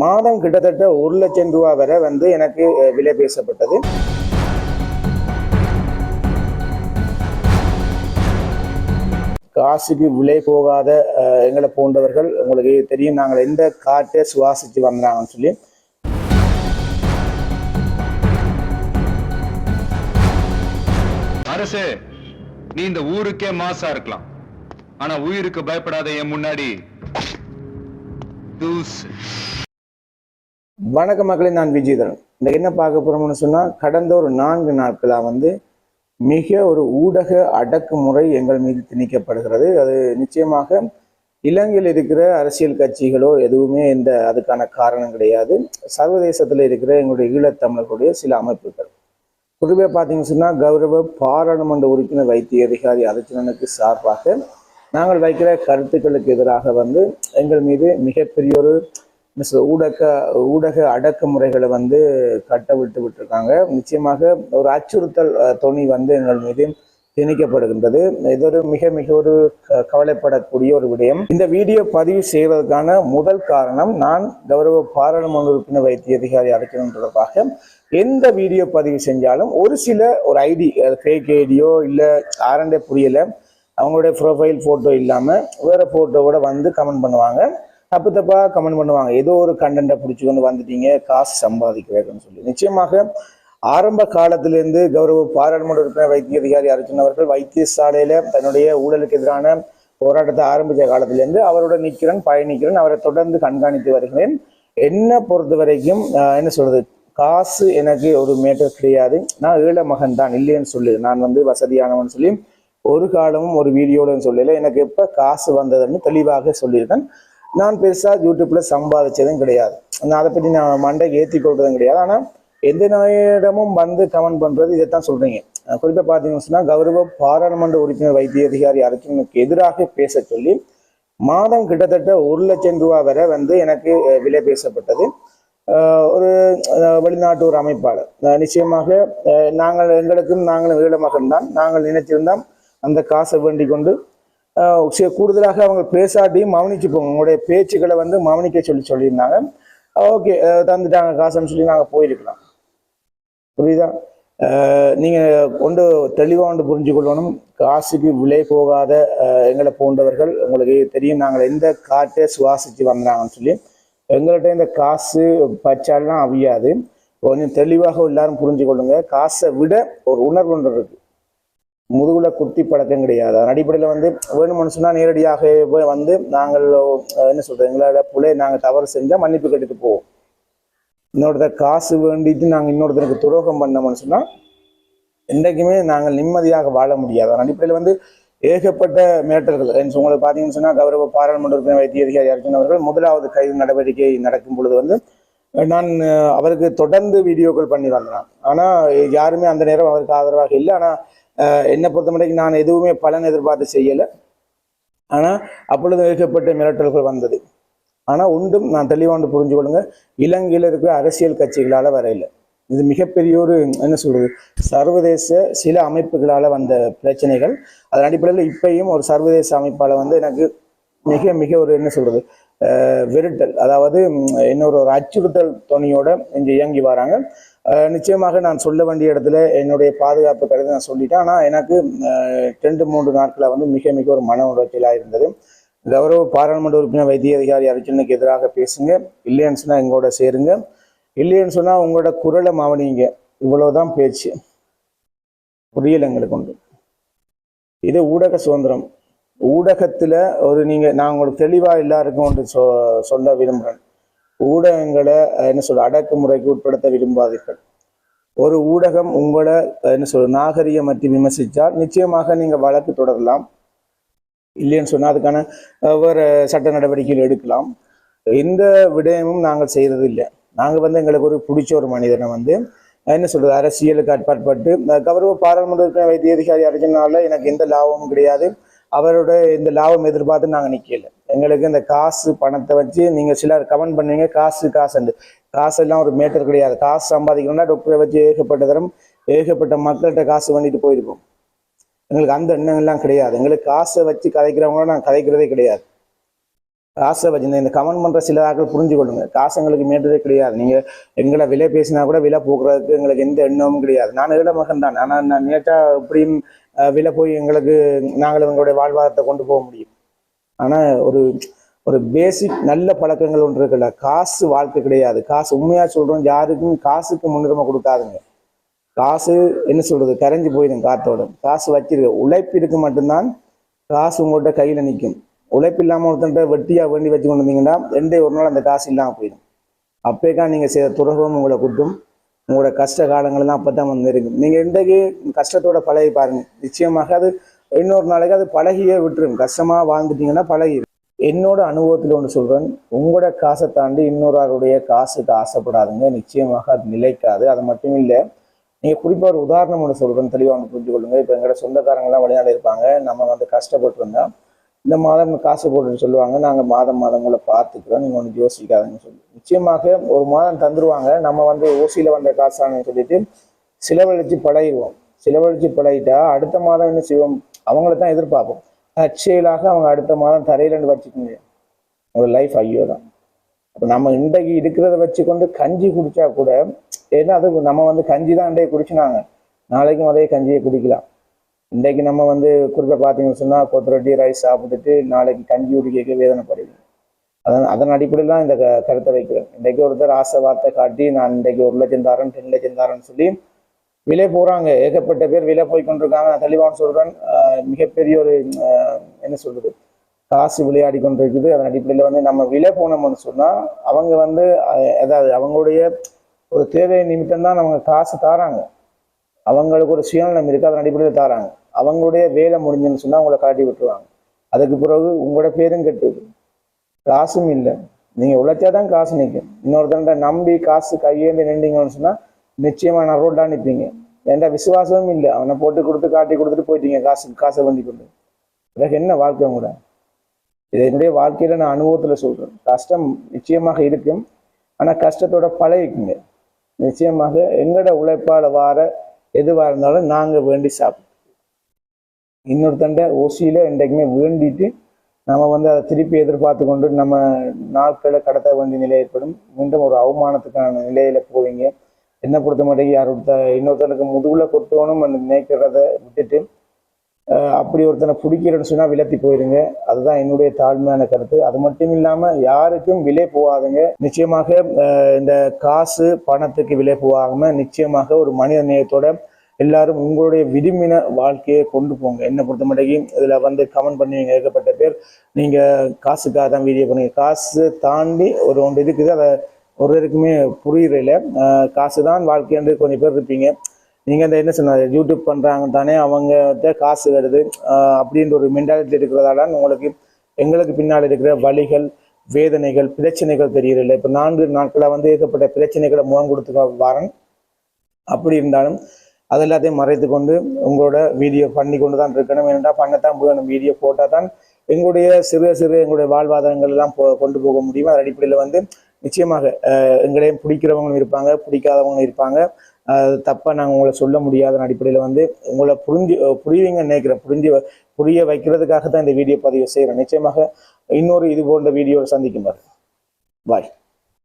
மாதம் கிட்டத்தட்ட ஒரு லட்சம் ரூபா வரை வந்து எனக்கு விலை பேசப்பட்டது. காசுக்கு விலை போகாத எங்களை போன்றவர்கள் உங்களுக்கு தெரியும் நாங்கள் எந்த காட்டை சுவாசித்து வந்தாங்கன்னு சொல்லி. அரசே நீ இந்த ஊருக்கே மாசா இருக்கலாம். ஆனா உயிருக்கு பயப்படாத என் முன்னாடி தூசு. வணக்க மக்களை நான் விஜயதரன். இந்த என்ன பார்க்க போறோம்னு சொன்னா கடந்த ஒரு நான்கு நாட்களா வந்து மிக ஒரு ஊடக அடக்குமுறை எங்கள் மீது திணிக்கப்படுகிறது. அது நிச்சயமாக இலங்கையில் இருக்கிற அரசியல் கட்சிகளோ எதுவுமே இந்த அதுக்கான காரணம் கிடையாது. சர்வதேசத்தில் இருக்கிற எங்களுடைய ஈழத்தமிழர்களுடைய சில அமைப்புகள். பொதுவாக பார்த்தீங்கன்னு சொன்னால் கௌரவ பாராளுமன்ற உறுப்பினர் வைத்திய அதிகாரி அர்ஜுனனுக்கு சார்பாக நாங்கள் வைக்கிற கருத்துக்களுக்கு எதிராக வந்து எங்கள் மீது மிகப்பெரிய ஒரு ஊடக ஊடக அடக்குமுறைகளை வந்து கட்ட விட்டு விட்டுருக்காங்க. நிச்சயமாக ஒரு அச்சுறுத்தல் துணி தொனி வந்து எங்கள் மீது திணிக்கப்படுகின்றது. இது ஒரு மிக மிக ஒரு க- கவலைப்படக்கூடிய ஒரு விடயம். இந்த வீடியோ பதிவு செய்வதற்கான முதல் காரணம் நான் கௌரவ பாராளுமன்ற உறுப்பினர் வைத்திய அதிகாரி அழைக்கணும் தொடர்பாக எந்த வீடியோ பதிவு செஞ்சாலும் ஒரு சில ஒரு ஐடி ஃபேக் ஐடியோ இல்லை ஆரண்டே புரியலை. அவங்களுடைய ப்ரொஃபைல் ஃபோட்டோ இல்லாமல் வேறு ஃபோட்டோவோட வந்து கமெண்ட் பண்ணுவாங்க. தப்பு தப்பா கமெண்ட் பண்ணுவாங்க. ஏதோ ஒரு கண்டென்ட்டை பிடிச்சி கொண்டு வந்துட்டீங்க காசு சம்பாதிக்கிறேன்னு சொல்லி. நிச்சயமாக ஆரம்ப காலத்திலிருந்து கௌரவ பாராளுமன்ற உறுப்பினர் வைத்திய அதிகாரி அர்ஜுன் அவர்கள் வைத்தியசாலையில தன்னுடைய ஊழலுக்கு எதிரான போராட்டத்தை ஆரம்பித்த காலத்திலிருந்து அவரோட நிற்கிறேன் பயணிக்கிறேன் அவரை தொடர்ந்து கண்காணித்து வருகிறேன். என்ன பொறுத்த வரைக்கும் என்ன சொல்றது? காசு எனக்கு ஒரு மேட்டர் கிடையாது. நான் ஏழை மகன் தான் இல்லைன்னு சொல்லு. நான் வந்து வசதியானவன் சொல்லி ஒரு காலமும் ஒரு வீடியோட சொல்லல. எனக்கு எப்போ காசு வந்ததுன்னு தெளிவாக சொல்லியிருக்கேன். நான் பெருசாக யூடியூப்பில் சம்பாதிச்சதும் கிடையாது. நான் அதை பற்றி நான் மண்டைக்கு ஏற்றி கொள்றதும் கிடையாது. ஆனால் எந்த நேரமும் வந்து கமெண்ட் பண்ணுறது இதைத்தான் சொல்கிறீங்க குறிப்பாக பார்த்தீங்கன்னு சொன்னால் கௌரவ பாராளுமன்ற உறுப்பினர் வைத்திய அதிகாரி அர்ஜுனுக்கு எதிராக பேச சொல்லி மாதம் கிட்டத்தட்ட ஒரு லட்சம் ரூபா வரை வந்து எனக்கு விலை பேசப்பட்டது. ஒரு வெளிநாட்டு ஒரு அமைப்பாளர். நிச்சயமாக நாங்கள் எங்களுக்கும் நாங்களும் ஈழ மகன் தான். நாங்கள் நினைச்சிருந்தால் அந்த காசை வேண்டிக் கொண்டு கூடுதலாக அவங்க பேசாட்டியும் மௌனிச்சு போங்க. உங்களுடைய பேச்சுக்களை வந்து மவனிக்க சொல்லி சொல்லியிருந்தாங்க. ஓகே தந்துட்டாங்க காசுன்னு சொல்லி நாங்கள் போயிருக்கலாம். புரியுதா? நீங்கள் கொண்டு தெளிவாக கொண்டு புரிஞ்சு கொள்ளணும். காசுக்கு விலை போகாத எங்களை போன்றவர்கள் உங்களுக்கு தெரியும். நாங்கள் எந்த காட்டை சுவாசித்து வந்தாங்கன்னு சொல்லி. எங்கள்கிட்ட இந்த காசு பச்சாலாம் அவியாது. கொஞ்சம் தெளிவாக எல்லாரும் புரிஞ்சு கொள்ளுங்க. காசை விட ஒரு உணர்வு ஒன்று இருக்குது முதுகுல குத்தி பழக்கம் கிடையாது. அதன் அடிப்படையில் வந்து வேணும்னு சொன்னால் நேரடியாக போய் வந்து நாங்கள் என்ன சொல்றது எங்களோட புலை நாங்கள் தவறு செஞ்சால் மன்னிப்பு கட்டிட்டு போவோம். இன்னொருத்தர் காசு வேண்டிட்டு நாங்கள் இன்னொருத்தருக்கு துரோகம் பண்ணோம்னு சொன்னால் என்றைக்குமே நாங்கள் நிம்மதியாக வாழ முடியாது. அதன் அடிப்படையில் வந்து ஏகப்பட்ட மேட்டர்கள் என்று உங்களுக்கு பார்த்தீங்கன்னு சொன்னால் கௌரவ பாராளுமன்ற உறுப்பினர் வைத்திய அதிகாரி அர்ஜுன் அவர்கள் முதலாவது கைது நடவடிக்கை நடக்கும் பொழுது வந்து நான் அவருக்கு தொடர்ந்து வீடியோக்கள் பண்ணி வந்தேன். ஆனா யாருமே அந்த நேரம் அவருக்கு ஆதரவாக இல்லை. ஆனால் என்னை பொறுத்த மட்டும் நான் எதுவுமே பலன் எதிர்பார்த்து செய்யலை. ஆனால் அப்பொழுது ஏகப்பட்ட மிரட்டல்கள் வந்தது. ஆனால் ஒன்றும் நான் தெளிவாண்டு புரிஞ்சு கொள்ளுங்க இலங்கையில் இருக்கிற அரசியல் கட்சிகளால வரையில இது மிகப்பெரிய ஒரு என்ன சொல்றது சர்வதேச சில அமைப்புகளால் வந்த பிரச்சனைகள். அதன் அடிப்படையில் இப்பயும் ஒரு சர்வதேச அமைப்பால் வந்து எனக்கு மிக மிக ஒரு என்ன சொல்றது அஹ், விரட்டல். அதாவது இன்னொரு ஒரு அச்சுறுத்தல் துணியோட இங்கே இயங்கி வராங்க. நிச்சயமாக நான் சொல்ல வேண்டிய இடத்துல என்னுடைய பாதுகாப்பு கருதி நான் சொல்லிட்டேன். ஆனால் எனக்கு ரெண்டு மூன்று நாட்களாக வந்து மிக மிக ஒரு மன உளைச்சலா இருந்தது. கௌரவ பாராளுமன்ற உறுப்பினர் வைத்திய அதிகாரி அர்ஜுனுக்கு எதிராக பேசுங்க. இல்லைன்னு எங்களோட சேருங்க. இல்லைன்னு சொன்னால் உங்களோட குரலை மாவனிங்க இவ்வளவுதான் பேச்சு. புரியல எங்களுக்கு உண்டு இது ஊடக சுதந்திரம். ஊடகத்தில் ஒரு நீங்கள் நான் உங்களுக்கு தெளிவாக எல்லாருக்கும் ஒன்று சொ சொல்ல விரும்புகிறேன் ஊடகங்களை என்ன சொல்ல அடக்குமுறைக்கு உட்படுத்த விரும்பாதீர்கள். ஒரு ஊடகம் உங்களை என்ன சொல்ற நாகரிகம் பற்றி விமர்சித்தால் நிச்சயமாக நீங்கள் வழக்கு தொடரலாம். இல்லைன்னு சொன்னால் அதுக்கான வேறு சட்ட நடவடிக்கைகள் எடுக்கலாம். எந்த விடயமும் நாங்கள் செய்யறது இல்லை நாங்கள் வந்து எங்களுக்கு ஒரு பிடிச்ச ஒரு மனிதனை வந்து என்ன சொல்றது அரசியலுக்கு அட்பாட்பட்டு கௌரவ பாராளுமன்ற வைத்திய அதிகாரி அர்ஜுனால எனக்கு எந்த லாபமும் கிடையாது. அவரோட இந்த லாபம் எதிர்பார்த்து நாங்கள் நிற்கலை எங்களுக்கு இந்த காசு பணத்தை வச்சு நீங்கள் சிலர் கமெண்ட் பண்ணுவீங்க காசு காசுண்டு காசு எல்லாம் ஒரு மேட்டர் கிடையாது. காசு சம்பாதிக்கணும்னா டாக்டரை வச்சு ஏகப்பட்ட தரம் ஏகப்பட்ட மக்கள்கிட்ட காசு பண்ணிட்டு போயிருப்போம். எங்களுக்கு அந்த எண்ணங்கள்லாம் கிடையாது. எங்களுக்கு காசை வச்சு கதைக்கிறவங்கள நான் கதைக்கிறதே கிடையாது. காசை வச்சு இந்த கமெண்ட் பண்ணுற சில ஆக்கள் புரிஞ்சு கொள்ளுங்க காசு எங்களுக்கு மேட்டரே கிடையாது. நீங்கள் எங்களை விலை பேசினா கூட விலை போக்குறதுக்கு எங்களுக்கு எந்த எண்ணமும் கிடையாது. நான் ஏழை மகன் தான். ஆனால் நான் நேற்றா எப்படியும் விலை போய் எங்களுக்கு நாங்கள் எங்களுடைய வாழ்வாதாரத்தை கொண்டு போக முடியும். ஆனா ஒரு ஒரு பேசிக் நல்ல பழக்கங்கள் ஒன்று இருக்குல்ல. காசு வாழ்க்கை கிடையாது. காசு உண்மையா சொல்றோம் யாருக்கும் காசுக்கு முன்னுரிமை கொடுக்காதுங்க. காசு என்ன சொல்றது கரைஞ்சு போயிடும் காத்தோட. காசு வச்சிருக்க. உழைப்பிற்கு மட்டும்தான் காசு உங்கள்கிட்ட கையில் நிற்கும் உழைப்பு இல்லாமல் ஒருத்தன்ட்ட வெட்டியாக வேண்டி வச்சு கொண்டு வந்தீங்கன்னா ரெண்டே ஒரு நாள் அந்த காசு இல்லாமல் போயிடும். அப்பேக்கா நீங்க செய்த துறவும் உங்களை கூட்டும். உங்களோட கஷ்ட காலங்கள் தான் அப்பதான் வந்து இருக்கும் நீங்கள் இன்றைக்கு கஷ்டத்தோட பழகி பாருங்கள் நிச்சயமாக அது இன்னொரு நாளைக்கு அது பழகியே விட்டுரும். கஷ்டமாக வாழ்ந்துட்டீங்கன்னா பழகி என்னோட அனுபவத்தில் ஒன்று சொல்கிறேன் உங்களோட காசை தாண்டி இன்னொருவருடைய காசுக்கு ஆசைப்படாதுங்க. நிச்சயமாக அது நிலைக்காது. அது மட்டும் இல்லை நீங்கள் குறிப்பாக ஒரு உதாரணம் ஒன்று சொல்கிறேன் தெளிவாக ஒன்று புரிஞ்சு கொள்ளுங்க இப்போ எங்களோட சொந்தக்காரங்களாம் வெளிநாடு இருப்பாங்க. நம்ம வந்து கஷ்டப்பட்டுருந்தோம் இந்த மாதம் காசு போட்டுன்னு சொல்லுவாங்க. நாங்கள் மாதம் மாதம் உங்களை பார்த்துக்கிறோம். நீங்கள் ஒன்று யோசிக்காதுன்னு சொல்லி. நிச்சயமாக ஒரு மாதம் தந்துருவாங்க. நம்ம வந்து ஓசியில் வந்த காசானு சொல்லிட்டு சிலவழிச்சு பழகிடுவோம். சிலவழிச்சு பழகிட்டா அடுத்த மாதம் என்ன செய்வோம்? அவங்கள தான் எதிர்பார்ப்போம். தற்செயலாக அவங்க அடுத்த மாதம் தரையிலன்னு வச்சுக்கோங்க. ஒரு லைஃப் ஐயோ தான் அப்போ நம்ம இன்றைக்கு இருக்கிறத வச்சுக்கொண்டு கஞ்சி குடிச்சா கூட ஏன்னா அது நம்ம வந்து கஞ்சி தான் இன்றைக்கு குடிச்சினாங்க. நாளைக்கும் அதே கஞ்சியை குடிக்கலாம். இன்றைக்கு நம்ம வந்து குறிப்பாக பார்த்தீங்கன்னு சொன்னால் கொத்தரொட்டி ரைஸ் சாப்பிட்டுட்டு நாளைக்கு கஞ்சி குடிக்க வேதனைப்படுவோம் அதன் அதன் அடிப்படையில் தான் இந்த க- கருத்தை வைக்கிறேன். இன்றைக்கு ஒருத்தர் ஆசை வார்த்தை காட்டி நான் இன்றைக்கு ஒரு லட்சம் தாரன் ரெண்டு லட்சம் தாரேன்னு சொல்லி விலை போறாங்க. ஏகப்பட்ட பேர் விலை போய் கொண்டிருக்காங்க. நான் தெளிவான சொல்றேன் மிகப்பெரிய ஒரு என்ன சொல்றது காசு விளையாடி கொண்டிருக்குது. அதன் அடிப்படையில் வந்து நம்ம விலை போனோம்னு சொன்னா அவங்க வந்து அதாவது அவங்களுடைய ஒரு தேவை நிமித்தம் தான் நமக்கு காசு தாராங்க. அவங்களுக்கு ஒரு சுயநலம் இருக்கு அதன் அடிப்படையில் தாராங்க. அவங்களுடைய வேலை முடிஞ்சுன்னு சொன்னா அவங்கள காட்டி விட்டுருவாங்க. அதுக்கு பிறகு உங்களோட பேரும் கெட்டுது. காசும் இல்லை. நீங்க உழைச்சாதான் காசு நிற்கும் இன்னொருத்தன்ட்ட நம்பி காசு கையேந்து நின்றீங்கன்னு சொன்னா நிச்சயமா நான் ரோட்டா நிற்பீங்க என்கிட்ட விசுவாசமும் இல்லை. அவனை போட்டு கொடுத்து காட்டி கொடுத்துட்டு போயிட்டீங்க. காசு காசை வண்டி கொண்டு. பிறகு என்ன வாழ்க்கை கூட இதை என்னுடைய வாழ்க்கையில நான் அனுபவத்துல சொல்றேன். கஷ்டம் நிச்சயமாக இருக்கும். ஆனா கஷ்டத்தோட பழகிக்குங்க. நிச்சயமாக எங்களோட உழைப்பால வார எதுவாக இருந்தாலும் நாங்கள் வேண்டி சாப்பிடுவோம். இன்னொருத்தண்ட ஓசியில என்றைக்குமே வேண்டிட்டு நம்ம வந்து அதை திருப்பி எதிர்பார்த்து கொண்டு நம்ம நாட்களை கடத்த வேண்டிய நிலை ஏற்படும். மீண்டும் ஒரு அவமானத்துக்கான நிலையில போவீங்க. என்ன பொறுத்த மட்டும் யார் ஒருத்த இன்னொருத்தனுக்கு முதுகில் கொட்டணும் நினைக்கிறத விட்டுட்டு அப்படி ஒருத்தனை பிடிக்கிறேன்னு சொன்னால் விலத்தி போயிருங்க. அதுதான் என்னுடைய தாழ்மையான கருத்து. அது மட்டும் இல்லாமல் யாருக்கும் விலை போகாதுங்க. நிச்சயமாக இந்த காசு பணத்துக்கு விலை போகாமல் நிச்சயமாக ஒரு மனித நேயத்தோட எல்லாரும் உங்களுடைய விரும்பின வாழ்க்கையை கொண்டு போங்க. என்ன பொறுத்த மட்டும் இதில் வந்து கமெண்ட் பண்ணுவீங்க ஏகப்பட்ட பேர். நீங்கள் காசுக்காக தான் வீடியோ பண்ணுங்க காசு தாண்டி ஒரு ஒன்று இருக்குது. அதை ஒருவருக்குமே புரியல காசு தான் வாழ்க்கைன்னு கொஞ்சம் பேர் இருப்பீங்க. நீங்கள் அந்த என்ன சொன்னார் யூடியூப் பண்ணுறாங்க தானே அவங்ககிட்ட காசு வருது. அப்படின்ற ஒரு மென்டாலிட்டி இருக்கிறதால உங்களுக்கு எங்களுக்கு பின்னால் இருக்கிற வழிகள் வேதனைகள் பிரச்சனைகள் தெரியல இப்போ நான்கு நாட்களாக வந்து ஏகப்பட்ட பிரச்சனைகளை முகம் கொடுத்து வரேன். அப்படி இருந்தாலும் அது எல்லாத்தையும் மறைத்து கொண்டு உங்களோட வீடியோ பண்ணி கொண்டு தான் இருக்கணும். ஏனென்றா பண்ணத்தான் வேணும் வீடியோ போட்டால் தான் எங்களுடைய சிறு சிறு எங்களுடைய வாழ்வாதாரங்கள் எல்லாம் போ- கொண்டு போக முடியும். அதன் அடிப்படையில் வந்து நிச்சயமாக எங்களையும் பிடிக்கிறவங்களும் இருப்பாங்க பிடிக்காதவங்களும் இருப்பாங்க. தப்பாக நாங்கள் உங்களை சொல்ல முடியாத அடிப்படையில் வந்து உங்களை புரிஞ்சு அஹ், புரியுவீங்கன்னு நினைக்கிறேன். புரிஞ்சு வ- புரிய வைக்கிறதுக்காக தான் இந்த வீடியோ பதிவு செய்கிறேன் நிச்சயமாக இன்னொரு இது போன்ற வீடியோவில் சந்திக்கும் பாய்